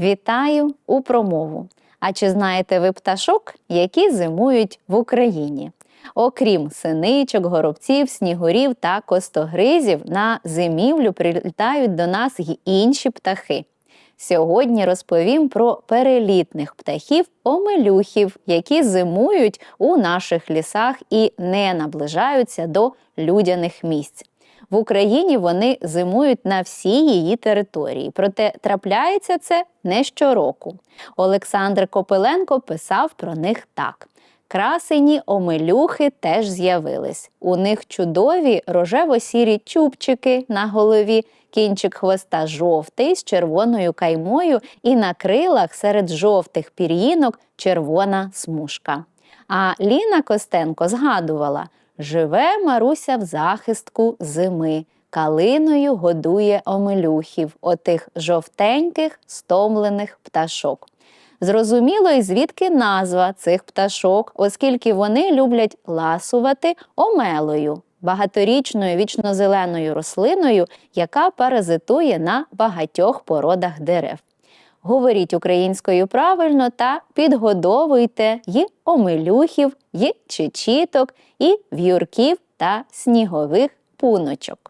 Вітаю у промову. А чи знаєте ви пташок, які зимують в Україні? Окрім синичок, горобців, снігурів та костогризів, на зимівлю прилітають до нас й інші птахи. Сьогодні розповім про перелітних птахів омелюхів, які зимують у наших лісах і не наближаються до людяних місць. В Україні вони зимують на всій її території, проте трапляється це не щороку. Олександр Копиленко писав про них так. Красені омелюхи теж з'явились. У них чудові рожево-сірі чубчики на голові, кінчик хвоста жовтий з червоною каймою, і на крилах серед жовтих пір'їнок червона смужка. А Ліна Костенко згадувала: живе Маруся в захистку зими. Калиною годує омелюхів, отих жовтеньких, стомлених пташок. Зрозуміло, і звідки назва цих пташок, оскільки вони люблять ласувати омелою, багаторічною вічнозеленою рослиною, яка паразитує на багатьох породах дерев. Говоріть українською правильно та підгодовуйте й омелюхів, й чечіток, і в'юрків та снігових пуночок.